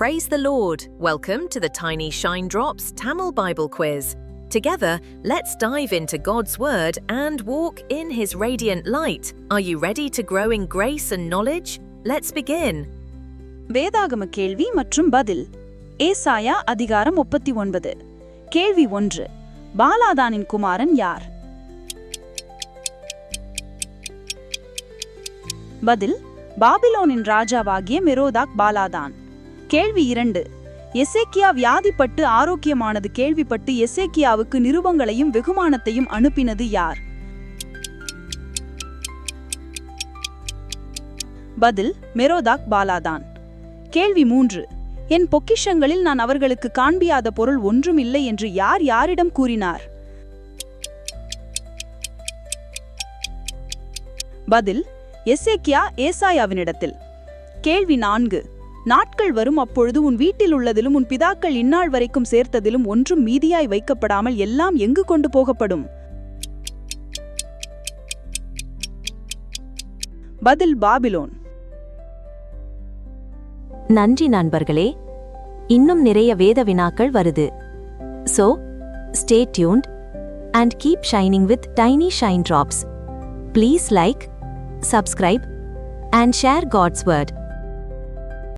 Praise the Lord. Welcome to the Tiny Shine Drops Tamil Bible Quiz. Together, let's dive into God's Word and walk in His radiant light. Are you ready to grow in grace and knowledge? Let's begin. வேதாகம கேள்வி மற்றும் பதில் ஏசாயா அதிகாரம் முப்பத்தி ஒன்பது கேள்வி ஒன்று பாலாதானின் குமாரன் யார் பதில் பாபிலோனின் ராஜாவாகிய மெரோதாக் பாலாதான் கேள்வி இரண்டு. எசேக்கியா வியாதிப்பட்டு ஆரோக்கியமானது கேள்விப்பட்டு எசேக்கியாவுக்கு நிருபங்களையும் வெகுமானத்தையும் அனுப்பினது யார்? பதில் மெரோதாக் பாலாதான். கேள்வி மூன்று. என் பொக்கிஷங்களில் நான் அவர்களுக்கு காண்பியாத பொருள் ஒன்றும் இல்லை என்று யார் யாரிடம் கூறினார்? பதில் எசேக்கியா ஏசாயாவினிடத்தில். கேள்வி நான்கு. நாட்கள் வரும் அப்பொழுது உன் வீட்டில் உள்ளதிலும் உன் பிதாக்கள் இந்நாள் வரைக்கும் சேர்த்ததிலும் ஒன்றும் மீதியாய் வைக்கப்படாமல் எல்லாம் எங்கு கொண்டு போகப்படும்? பதில் பாபிலோன். நன்றி நண்பர்களே இன்னும் நிறைய வேத வினாக்கள் வருது. So stay tuned and keep shining with tiny shine drops please like subscribe and share God's word